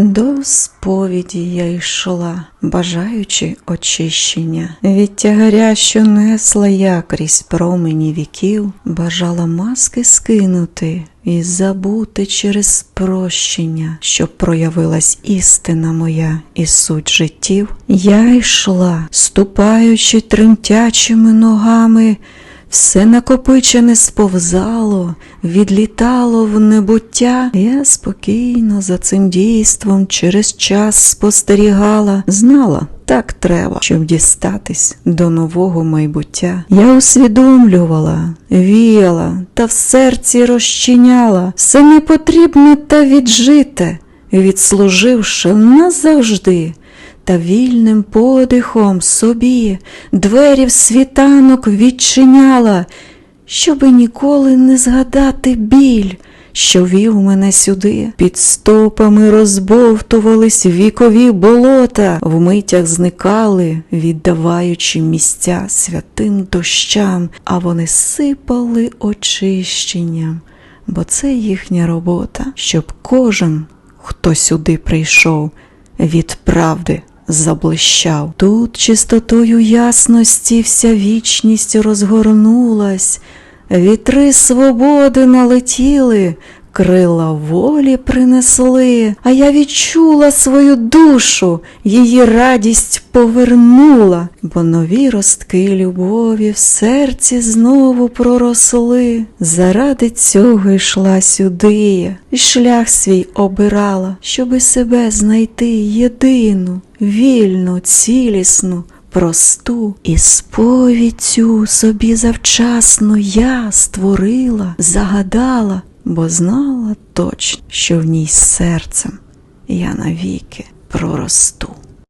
До сповіді я йшла, бажаючи очищення. Від тягаря, що несла я крізь промені віків, бажала маски скинути і забути через прощення, щоб проявилась істина моя і суть життів. Я йшла, ступаючи тремтячими ногами. Все накопичене сповзало, відлітало в небуття. Я спокійно за цим дійством через час спостерігала, знала, так треба, щоб дістатись до нового майбуття. Я усвідомлювала, віяла та в серці розчиняла все непотрібне та віджите, відслуживши назавжди та вільним подихом собі двері в світанок відчиняла, щоби ніколи не згадати біль, що вів мене сюди. Під стопами розбовтувались вікові болота, в митях зникали, віддаваючи місця святим дощам, а вони сипали очищенням, бо це їхня робота, щоб кожен, хто сюди прийшов, від правди заблищав. Тут чистотою ясності вся вічність розгорнулась, вітри свободи налетіли, крила волі принесли, а я відчула свою душу, її радість повернула, бо нові ростки любові в серці знову проросли. Заради цього йшла сюди, і шлях свій обирала, щоби себе знайти єдину, вільну, цілісну. Просту і сповідь цю собі завчасно я створила, загадала, бо знала точно, що в ній серцем я навіки проросту.